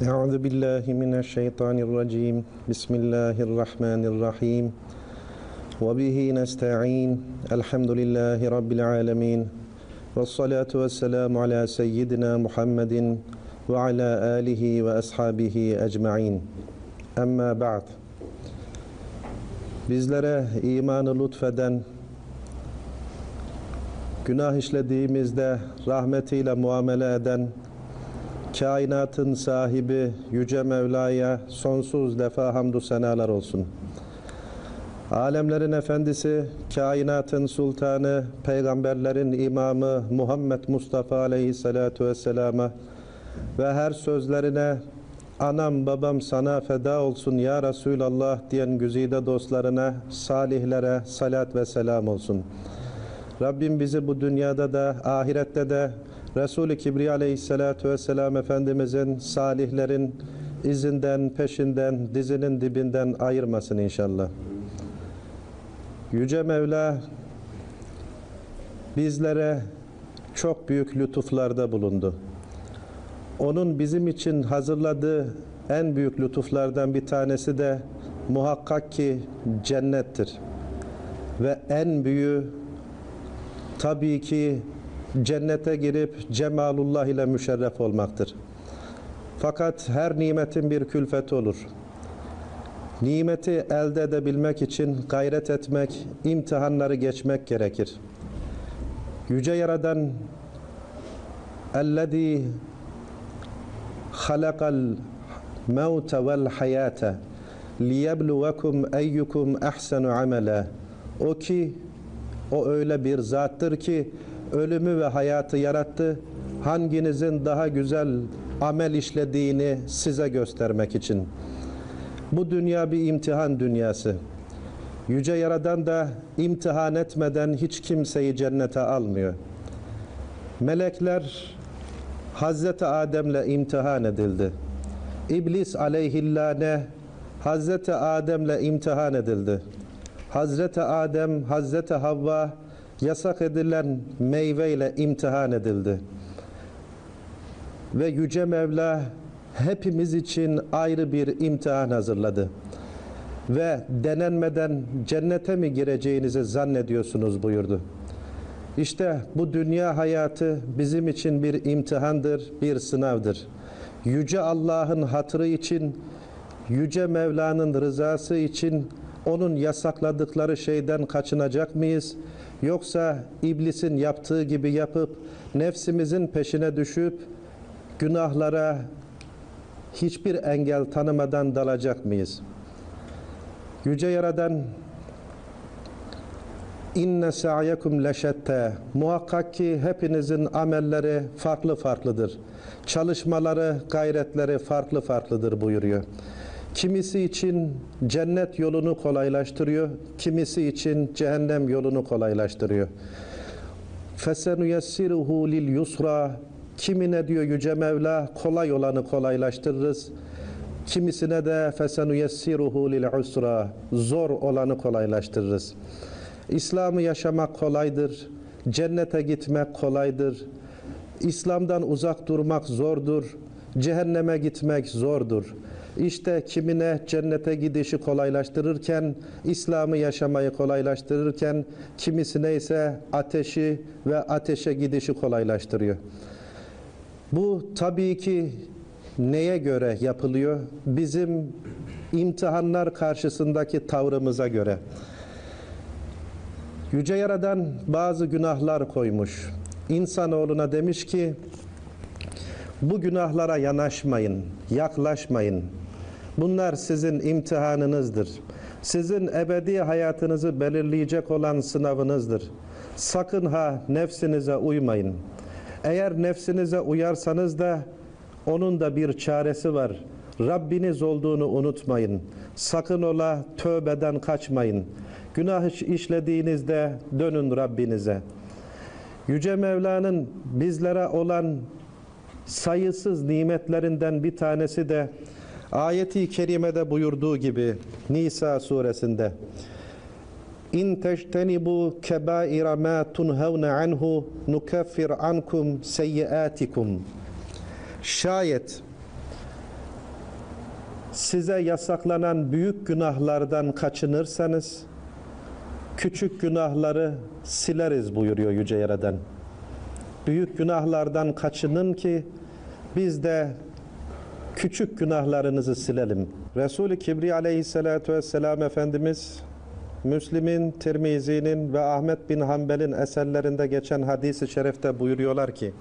Euzu billahi mineşşeytanirracim. Bismillahirrahmanirrahim. Ve bihi nestaîn. Elhamdülillahi rabbil alamin. Ves salatu vesselamu ala seyyidina Muhammedin ve ala alihi ve ashabihi ecmaîn. Amma ba'd. Bizlere imanı lütfeden günah işlediğimizde rahmetiyle muamele eden kainatın sahibi Yüce Mevla'ya sonsuz defa hamdü senalar olsun. Alemlerin efendisi, kainatın sultanı, peygamberlerin imamı Muhammed Mustafa aleyhissalatu vesselama ve her sözlerine anam babam sana feda olsun ya Resulallah diyen güzide dostlarına, salihlere salat ve selam olsun. Rabbim bizi bu dünyada da ahirette de Resul-i Kibriya aleyhissalatu vesselam Efendimizin salihlerin izinden, peşinden, dizinin dibinden ayırmasın inşallah. Yüce Mevla bizlere çok büyük lütuflarda bulundu. Onun bizim için hazırladığı en büyük lütuflardan bir tanesi de muhakkak ki cennettir. Ve en büyüğü tabii ki cennete girip cemalullah ile müşerref olmaktır. Fakat her nimetin bir külfeti olur. Nimeti elde edebilmek için gayret etmek, imtihanları geçmek gerekir. Yüce Yaradan اَلَّذ۪ي خَلَقَ الْمَوْتَ وَالْحَيَاةَ لِيَبْلُوَكُمْ اَيُّكُمْ اَحْسَنُ عَمَلًا O ki, o öyle bir zattır ki, ölümü ve hayatı yarattı. Hanginizin daha güzel amel işlediğini size göstermek için. Bu dünya bir imtihan dünyası. Yüce Yaradan da imtihan etmeden hiç kimseyi cennete almıyor. Melekler Hazreti Adem'le imtihan edildi. İblis aleyhillâne Hazreti Adem'le imtihan edildi. Hazreti Adem, Hazreti Havva yasak edilen meyveyle imtihan edildi. Ve Yüce Mevla hepimiz için ayrı bir imtihan hazırladı. Ve denenmeden cennete mi gireceğinizi zannediyorsunuz buyurdu. İşte bu dünya hayatı bizim için bir imtihandır, bir sınavdır. Yüce Allah'ın hatırı için, Yüce Mevla'nın rızası için onun yasakladıkları şeyden kaçınacak mıyız? Yoksa iblisin yaptığı gibi yapıp nefsimizin peşine düşüp günahlara hiçbir engel tanımadan dalacak mıyız? Yüce Yaradan İnne sa'yekum leşette muhakkak ki hepinizin amelleri farklı farklıdır. Çalışmaları, gayretleri farklı farklıdır buyuruyor. Kimisi için cennet yolunu kolaylaştırıyor, kimisi için cehennem yolunu kolaylaştırıyor. Lil yusra kimine diyor Yüce Mevla kolay olanı kolaylaştırırız. Kimisine de lil usra zor olanı kolaylaştırırız. İslam'ı yaşamak kolaydır. Cennete gitmek kolaydır. İslam'dan uzak durmak zordur. Cehenneme gitmek zordur. İşte kimine cennete gidişi kolaylaştırırken, İslam'ı yaşamayı kolaylaştırırken, kimisine ise ateşi ve ateşe gidişi kolaylaştırıyor. Bu tabii ki neye göre yapılıyor? Bizim imtihanlar karşısındaki tavrımıza göre. Yüce Yaradan bazı günahlar koymuş. İnsanoğluna demiş ki, bu günahlara yanaşmayın, yaklaşmayın. Bunlar sizin imtihanınızdır. Sizin ebedi hayatınızı belirleyecek olan sınavınızdır. Sakın ha nefsinize uymayın. Eğer nefsinize uyarsanız da onun da bir çaresi var. Rabbiniz olduğunu unutmayın. Sakın ola tövbeden kaçmayın. Günah işlediğinizde dönün Rabbinize. Yüce Mevla'nın bizlere olan sayısız nimetlerinden bir tanesi de ayeti kerimede buyurduğu gibi Nisa suresinde İn teştenibu kebaira ma tunhavne anhu nukaffir ankum seyyiatikum Şayet size yasaklanan büyük günahlardan kaçınırsanız küçük günahları sileriz buyuruyor Yüce Yaradan. Büyük günahlardan kaçının ki biz de küçük günahlarınızı silelim. Resul-i Kibri aleyhissalatu vesselam Efendimiz Müslim'in, Tirmizi'nin ve Ahmet bin Hanbel'in eserlerinde geçen hadisi şerifte buyuruyorlar ki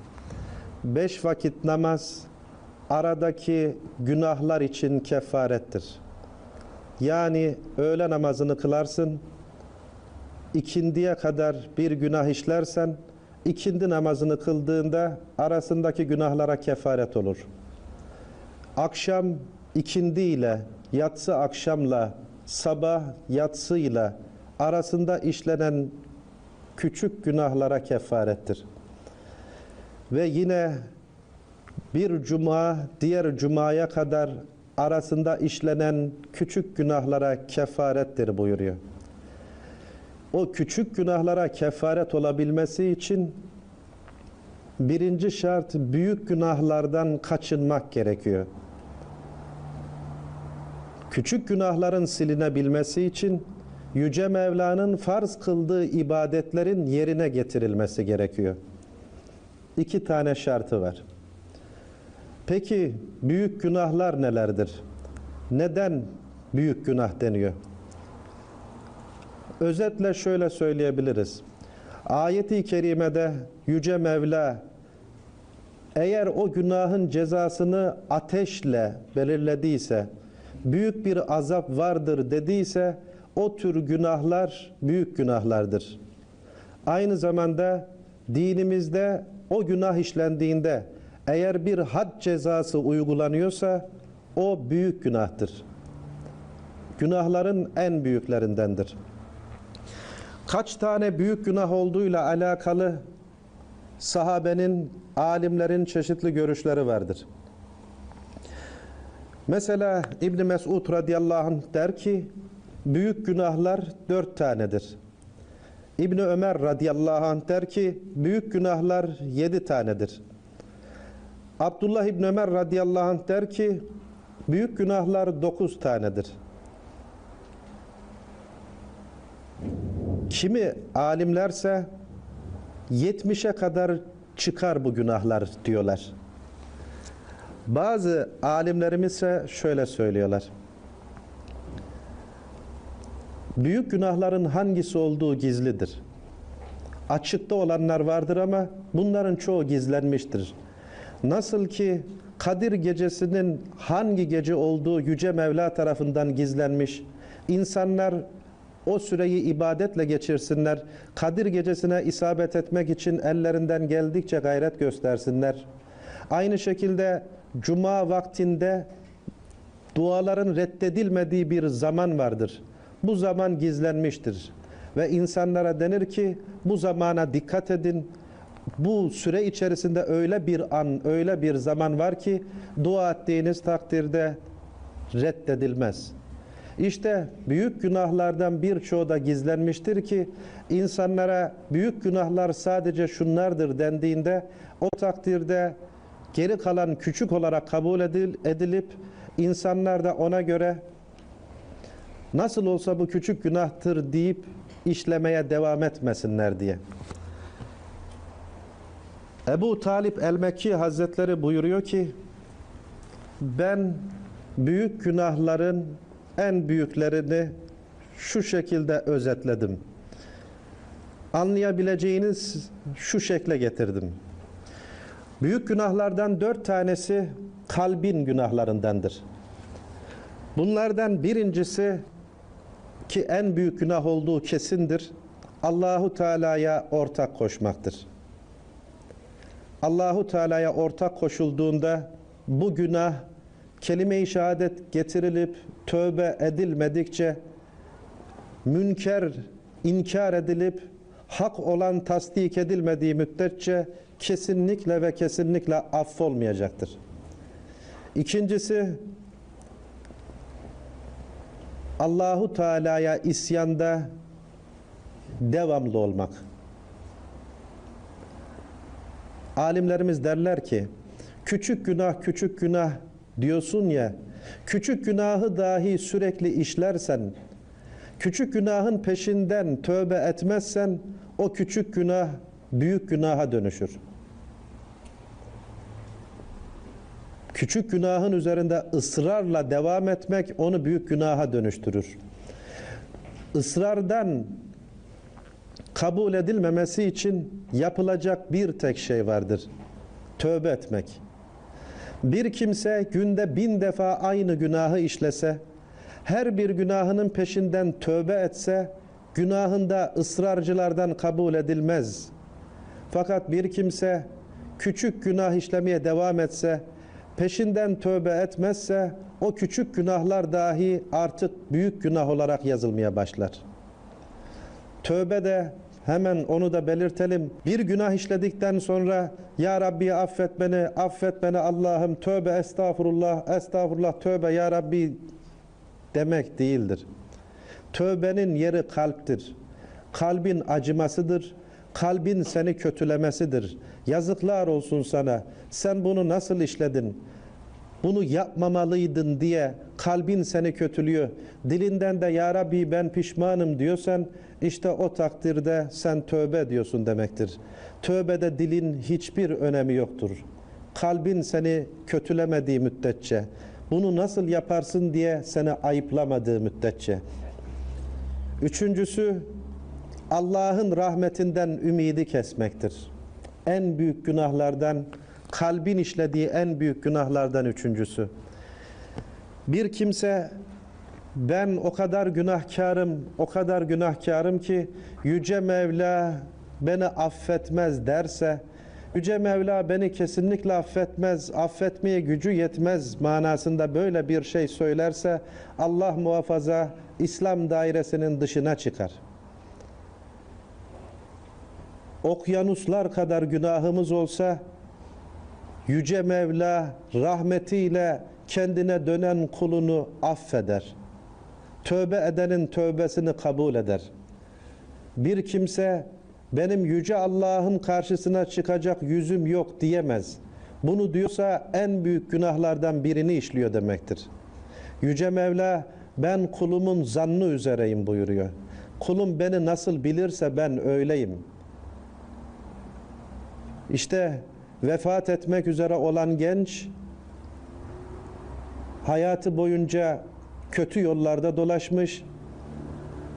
beş vakit namaz aradaki günahlar için kefarettir. Yani öğle namazını kılarsın, ikindiye kadar bir günah işlersen, ikindi namazını kıldığında arasındaki günahlara kefaret olur. Akşam ikindi ile, yatsı akşamla, sabah yatsıyla arasında işlenen küçük günahlara kefarettir. Ve yine bir cuma diğer cumaya kadar arasında işlenen küçük günahlara kefarettir buyuruyor. O küçük günahlara kefaret olabilmesi için birinci şart büyük günahlardan kaçınmak gerekiyor. Küçük günahların silinebilmesi için Yüce Mevla'nın farz kıldığı ibadetlerin yerine getirilmesi gerekiyor. İki tane şartı var. Peki büyük günahlar nelerdir? Neden büyük günah deniyor? Özetle şöyle söyleyebiliriz. Ayeti kerimede Yüce Mevla eğer o günahın cezasını ateşle belirlediyse, büyük bir azap vardır dediyse o tür günahlar büyük günahlardır. Aynı zamanda dinimizde o günah işlendiğinde eğer bir had cezası uygulanıyorsa o büyük günahtır. Günahların en büyüklerindendir. Kaç tane büyük günah olduğuyla alakalı sahabenin, alimlerin çeşitli görüşleri vardır. Mesela İbn Mesud radıyallahu anh der ki büyük günahlar dört tanedir. İbni Ömer radıyallahu anh der ki büyük günahlar yedi tanedir. Abdullah İbni Ömer radıyallahu anh der ki büyük günahlar dokuz tanedir. Kimi alimlerse 70'e kadar çıkar bu günahlar diyorlar. Bazı alimlerimiz ise şöyle söylüyorlar. Büyük günahların hangisi olduğu gizlidir. Açıkta olanlar vardır ama bunların çoğu gizlenmiştir. Nasıl ki Kadir gecesinin hangi gece olduğu Yüce Mevla tarafından gizlenmiş. İnsanlar o süreyi ibadetle geçirsinler. Kadir gecesine isabet etmek için ellerinden geldikçe gayret göstersinler. Aynı şekilde cuma vaktinde duaların reddedilmediği bir zaman vardır. Bu zaman gizlenmiştir. Ve insanlara denir ki bu zamana dikkat edin. Bu süre içerisinde öyle bir an, öyle bir zaman var ki dua ettiğiniz takdirde reddedilmez. İşte büyük günahlardan birçoğu da gizlenmiştir ki insanlara büyük günahlar sadece şunlardır dendiğinde o takdirde geri kalan küçük olarak kabul edil, edilip insanlar da ona göre nasıl olsa bu küçük günahtır deyip işlemeye devam etmesinler diye. Ebu Talip el-Mekki Hazretleri buyuruyor ki ben büyük günahların en büyüklerini şu şekilde özetledim. Anlayabileceğiniz şu şekle getirdim. Büyük günahlardan dört tanesi kalbin günahlarındandır. Bunlardan birincisi ki en büyük günah olduğu kesindir. Allahu Teala'ya ortak koşmaktır. Allahu Teala'ya ortak koşulduğunda bu günah kelime-i şehadet getirilip tövbe edilmedikçe münker inkar edilip hak olan tasdik edilmediği müddetçe kesinlikle ve kesinlikle affolmayacaktır. İkincisi Allahu Teala'ya isyanda devamlı olmak. Alimlerimiz derler ki küçük günah küçük günah diyorsun ya, küçük günahı dahi sürekli işlersen, küçük günahın peşinden tövbe etmezsen, o küçük günah büyük günaha dönüşür. Küçük günahın üzerinde ısrarla devam etmek onu büyük günaha dönüştürür. Isrardan kabul edilmemesi için yapılacak bir tek şey vardır. Tövbe etmek. Bir kimse günde bin defa aynı günahı işlese, her bir günahının peşinden tövbe etse, günahında ısrarcılardan kabul edilmez. Fakat bir kimse küçük günah işlemeye devam etse, peşinden tövbe etmezse, o küçük günahlar dahi artık büyük günah olarak yazılmaya başlar. Tövbe de hemen onu da belirtelim. Bir günah işledikten sonra Ya Rabbi affet beni, affet beni Allah'ım tövbe estağfurullah, estağfurullah tövbe Ya Rabbi demek değildir. Tövbenin yeri kalptir. Kalbin acımasıdır. Kalbin seni kötülemesidir. Yazıklar olsun sana. Sen bunu nasıl işledin? Bunu yapmamalıydın diye kalbin seni kötülüyor. Dilinden de ya Rabbi ben pişmanım diyorsan işte o takdirde sen tövbe ediyorsun demektir. Tövbede dilin hiçbir önemi yoktur. Kalbin seni kötülemediği müddetçe, bunu nasıl yaparsın diye seni ayıplamadığı müddetçe. Üçüncüsü Allah'ın rahmetinden ümidi kesmektir. En büyük günahlardan, kalbin işlediği en büyük günahlardan üçüncüsü. Bir kimse ben o kadar günahkarım, o kadar günahkarım ki Yüce Mevla beni affetmez derse, Yüce Mevla beni kesinlikle affetmez, affetmeye gücü yetmez manasında böyle bir şey söylerse Allah muhafaza İslam dairesinin dışına çıkar. Okyanuslar kadar günahımız olsa Yüce Mevla rahmetiyle kendine dönen kulunu affeder. Tövbe edenin tövbesini kabul eder. Bir kimse benim yüce Allah'ın karşısına çıkacak yüzüm yok diyemez. Bunu diyorsa en büyük günahlardan birini işliyor demektir. Yüce Mevla ben kulumun zannı üzereyim buyuruyor. Kulum beni nasıl bilirse ben öyleyim. İşte vefat etmek üzere olan genç hayatı boyunca kötü yollarda dolaşmış,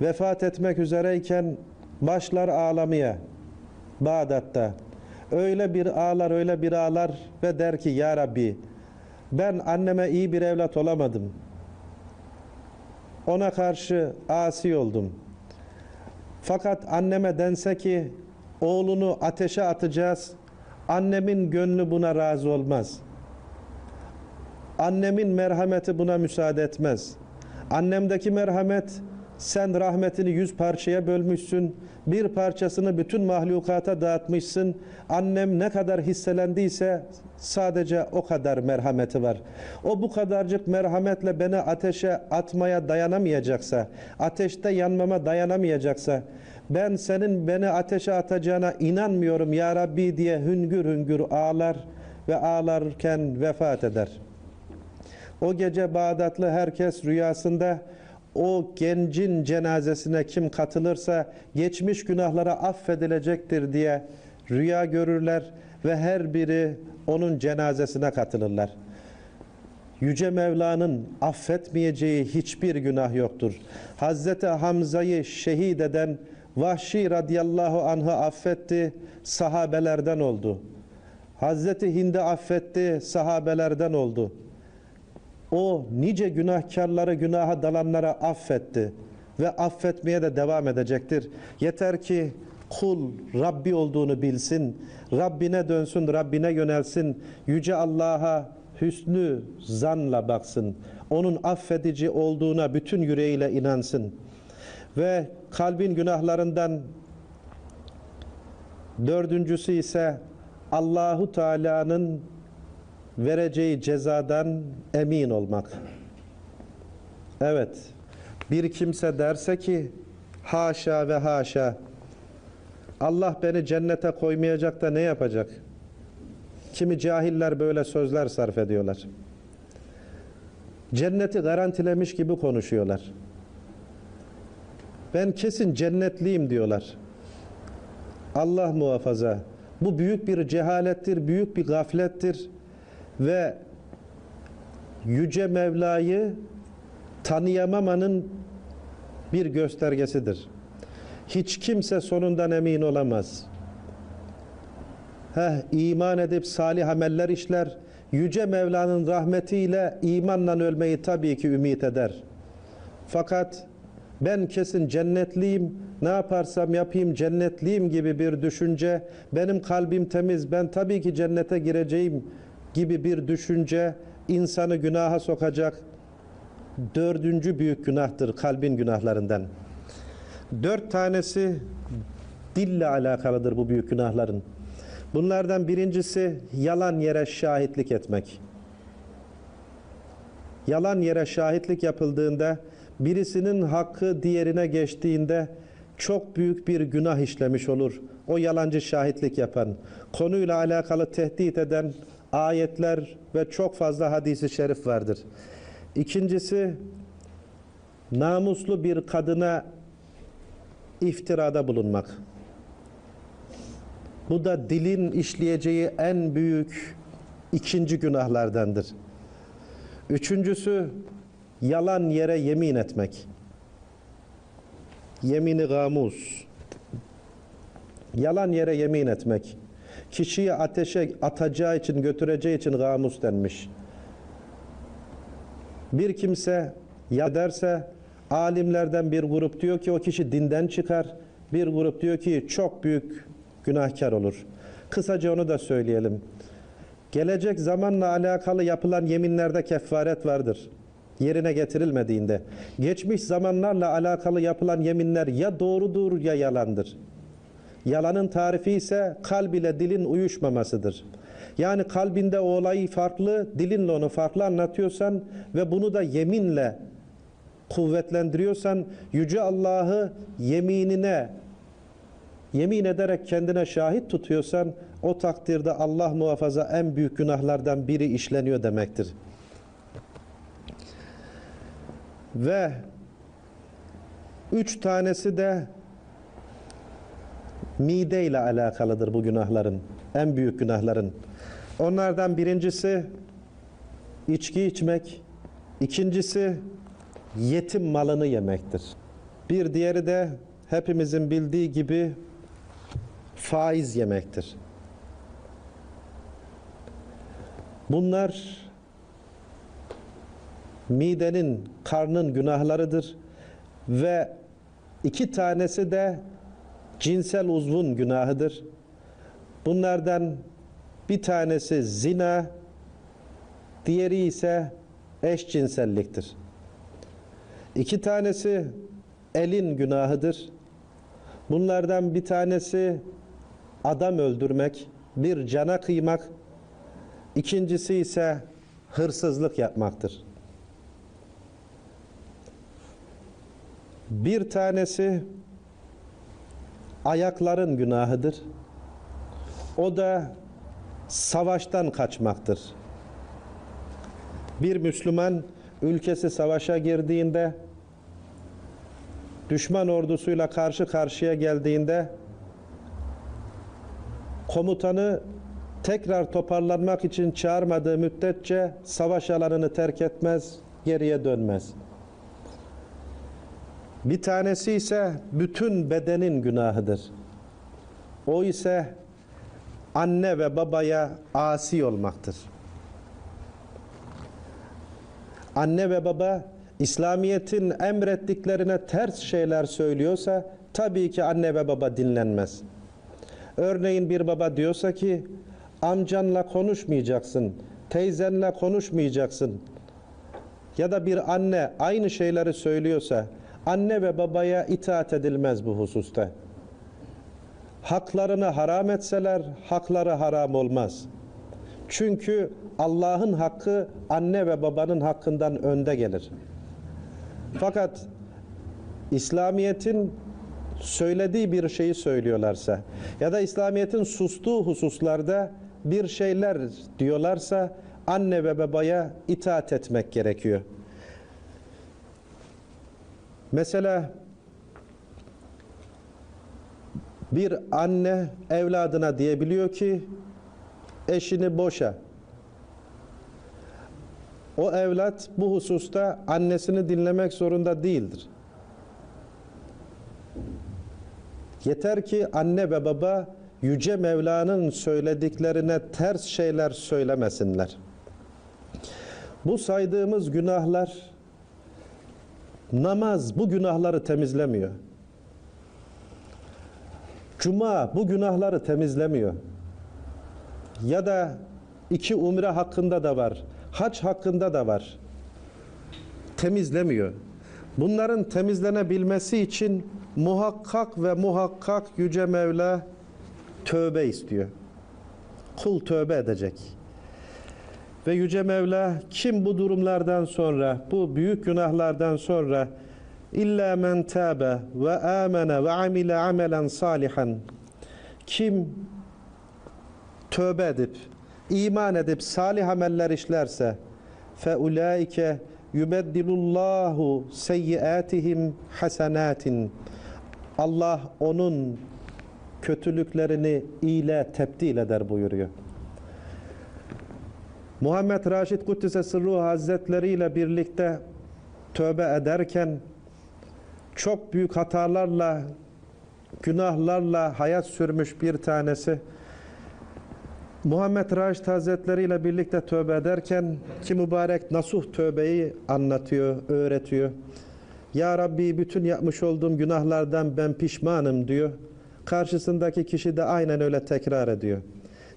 vefat etmek üzereyken başlar ağlamaya Bağdat'ta. Öyle bir ağlar, öyle bir ağlar ve der ki Ya Rabbi ben anneme iyi bir evlat olamadım. Ona karşı asi oldum. Fakat anneme dense ki oğlunu ateşe atacağız, annemin gönlü buna razı olmaz. Annemin merhameti buna müsaade etmez. Annemdeki merhamet sen rahmetini yüz parçaya bölmüşsün. Bir parçasını bütün mahlukata dağıtmışsın. Annem ne kadar hisselendiyse sadece o kadar merhameti var. O bu kadarcık merhametle beni ateşe atmaya dayanamayacaksa, ateşte yanmama dayanamayacaksa, ben senin beni ateşe atacağına inanmıyorum ya Rabbi diye hüngür hüngür ağlar ve ağlarken vefat eder. O gece Bağdatlı herkes rüyasında o gencin cenazesine kim katılırsa geçmiş günahlara affedilecektir diye rüya görürler ve her biri onun cenazesine katılırlar. Yüce Mevla'nın affetmeyeceği hiçbir günah yoktur. Hazreti Hamza'yı şehit eden Vahşi radıyallahu anh'ı affetti, sahabelerden oldu. Hazreti Hind'i affetti, sahabelerden oldu. O nice günahkarları, günaha dalanlara affetti ve affetmeye de devam edecektir. Yeter ki kul Rabbi olduğunu bilsin, Rabbine dönsün, Rabbine yönelsin, Yüce Allah'a hüsnü zanla baksın, onun affedici olduğuna bütün yüreğiyle inansın ve kalbin günahlarından dördüncüsü ise Allahu Teala'nın vereceği cezadan emin olmak. Evet. Bir kimse derse ki haşa ve haşa Allah beni cennete koymayacak da ne yapacak? Kimi cahiller böyle sözler sarf ediyorlar. cenneti garantilemiş gibi konuşuyorlar. Ben kesin cennetliyim diyorlar. Allah muhafaza. Bu büyük bir cehalettir, büyük bir gaflettir ve Yüce Mevla'yı tanıyamamanın bir göstergesidir. Hiç kimse sonundan emin olamaz. Heh, iman edip salih ameller işler, Yüce Mevla'nın rahmetiyle imanla ölmeyi tabii ki ümit eder. Fakat ben kesin cennetliyim, ne yaparsam yapayım cennetliyim gibi bir düşünce, benim kalbim temiz, ben tabii ki cennete gireceğim gibi bir düşünce insanı günaha sokacak dördüncü büyük günahtır kalbin günahlarından. Dört tanesi dille alakalıdır bu büyük günahların. Bunlardan birincisi yalan yere şahitlik etmek. Yalan yere şahitlik yapıldığında birisinin hakkı diğerine geçtiğinde çok büyük bir günah işlemiş olur. O yalancı şahitlik yapan, konuyla alakalı tehdit eden ayetler ve çok fazla hadisi şerif vardır. İkincisi namuslu bir kadına iftirada bulunmak. Bu da dilin işleyeceği en büyük ikinci günahlardandır. Üçüncüsü yalan yere yemin etmek. Yemini gamus. Yalan yere yemin etmek. Kişiyi ateşe atacağı için, götüreceği için gamus denmiş. Bir kimse ya derse alimlerden bir grup diyor ki o kişi dinden çıkar. Bir grup diyor ki çok büyük günahkar olur. Kısaca onu da söyleyelim. Gelecek zamanla alakalı yapılan yeminlerde kefaret vardır. Yerine getirilmediğinde. Geçmiş zamanlarla alakalı yapılan yeminler ya doğrudur ya yalandır. Yalanın tarifi ise kalb ile dilin uyuşmamasıdır. Yani kalbinde o olayı farklı, dilinle onu farklı anlatıyorsan ve bunu da yeminle kuvvetlendiriyorsan Yüce Allah'ı yeminine yemin ederek kendine şahit tutuyorsan o takdirde Allah muhafaza en büyük günahlardan biri işleniyor demektir. Ve üç tanesi de mide ile alakalıdır bu günahların. En büyük günahların. Onlardan birincisi içki içmek, ikincisi yetim malını yemektir. Bir diğeri de hepimizin bildiği gibi faiz yemektir. Bunlar midenin, karnın günahlarıdır ve iki tanesi de cinsel uzvun günahıdır. Bunlardan bir tanesi zina, diğeri ise eşcinselliktir. İki tanesi elin günahıdır. Bunlardan bir tanesi adam öldürmek, bir cana kıymak, ikincisi ise hırsızlık yapmaktır. Bir tanesi ayakların günahıdır. O da savaştan kaçmaktır. Bir Müslüman ülkesi savaşa girdiğinde düşman ordusuyla karşı karşıya geldiğinde komutanı tekrar toparlanmak için çağırmadığı müddetçe savaş alanını terk etmez, geriye dönmez. Bir tanesi ise bütün bedenin günahıdır. O ise anne ve babaya asi olmaktır. Anne ve baba İslamiyet'in emrettiklerine ters şeyler söylüyorsa tabii ki anne ve baba dinlenmez. Örneğin bir baba diyorsa ki amcanla konuşmayacaksın, teyzenle konuşmayacaksın. Ya da bir anne aynı şeyleri söylüyorsa anne ve babaya itaat edilmez bu hususta. Haklarını haram etseler hakları haram olmaz. Çünkü Allah'ın hakkı anne ve babanın hakkından önde gelir. Fakat İslamiyet'in söylediği bir şeyi söylüyorlarsa ya da İslamiyet'in sustuğu hususlarda bir şeyler diyorlarsa anne ve babaya itaat etmek gerekiyor. Mesela bir anne evladına diyebiliyor ki eşini boşa. O evlat bu hususta annesini dinlemek zorunda değildir. Yeter ki anne ve baba Yüce Mevla'nın söylediklerine ters şeyler söylemesinler. Bu saydığımız günahlar namaz bu günahları temizlemiyor. Cuma bu günahları temizlemiyor. Ya da iki umre hakkında da var. Hac hakkında da var. Temizlemiyor. Bunların temizlenebilmesi için muhakkak ve muhakkak Yüce Mevla tövbe istiyor. Kul tövbe edecek. Ve Yüce Mevla kim bu durumlardan sonra, bu büyük günahlardan sonra illa men tabe ve amene ve amile amelen salihan kim tövbe edip iman edip salih ameller işlerse fe ulaike yubeddilullahu seyyiatihim hasanatin Allah onun kötülüklerini ile tebdil eder buyuruyor. Muhammed Raşid Kuddise Sırruhu Hazretleri ile birlikte tövbe ederken çok büyük hatalarla, günahlarla hayat sürmüş bir tanesi Muhammed Raşid Hazretleri ile birlikte tövbe ederken ki mübarek nasuh tövbeyi anlatıyor, öğretiyor. Ya Rabbi bütün yapmış olduğum günahlardan ben pişmanım diyor. Karşısındaki kişi de aynen öyle tekrar ediyor.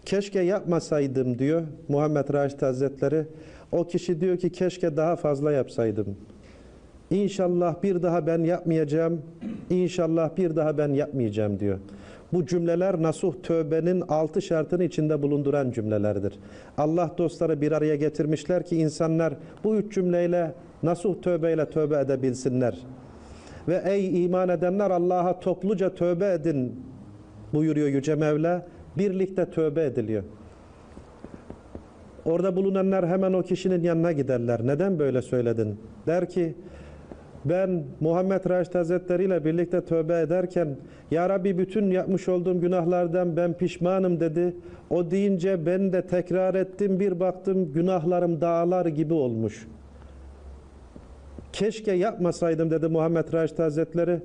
Keşke yapmasaydım diyor Muhammed Raşid Hazretleri. O kişi diyor ki keşke daha fazla yapsaydım. İnşallah bir daha ben yapmayacağım. İnşallah bir daha ben yapmayacağım diyor. Bu cümleler nasuh tövbenin altı şartını içinde bulunduran cümlelerdir. Allah dostları bir araya getirmişler ki insanlar bu üç cümleyle nasuh tövbeyle tövbe edebilsinler. Ve ey iman edenler Allah'a topluca tövbe edin buyuruyor Yüce Mevla. Birlikte tövbe ediliyor. Orada bulunanlar hemen o kişinin yanına giderler. Neden böyle söyledin? Der ki ben Muhammed Raşid Hazretleri ile birlikte tövbe ederken Ya Rabbi bütün yapmış olduğum günahlardan ben pişmanım dedi. O deyince ben de tekrar ettim bir baktım günahlarım dağlar gibi olmuş. Keşke yapmasaydım dedi Muhammed Raşid Hazretleri.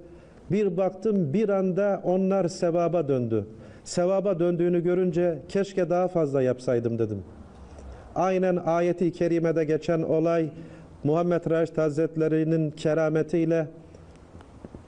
Bir baktım bir anda onlar sevaba döndü. Sevaba döndüğünü görünce keşke daha fazla yapsaydım dedim. Aynen ayeti kerimede geçen olay Muhammed Raşid Hazretleri'nin kerametiyle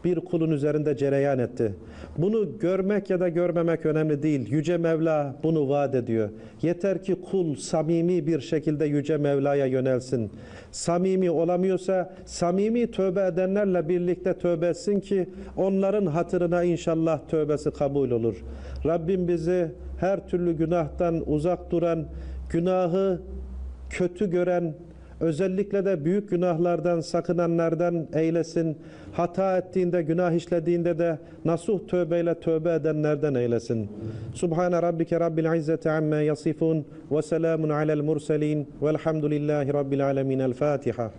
bir kulun üzerinde cereyan etti. Bunu görmek ya da görmemek önemli değil. Yüce Mevla bunu vaat ediyor. Yeter ki kul samimi bir şekilde Yüce Mevla'ya yönelsin. Samimi olamıyorsa samimi tövbe edenlerle birlikte tövbe etsin ki onların hatırına inşallah tövbesi kabul olur. Rabbim bizi her türlü günahtan uzak duran, günahı kötü gören, özellikle de büyük günahlardan sakınanlardan eylesin. Hata ettiğinde, günah işlediğinde de nasuh tövbeyle tövbe edenlerden eylesin. Subhane rabbike rabbil izzeti amma yasifun ve selamun alel murselin velhamdülillahi rabbil alemin. El Fatiha.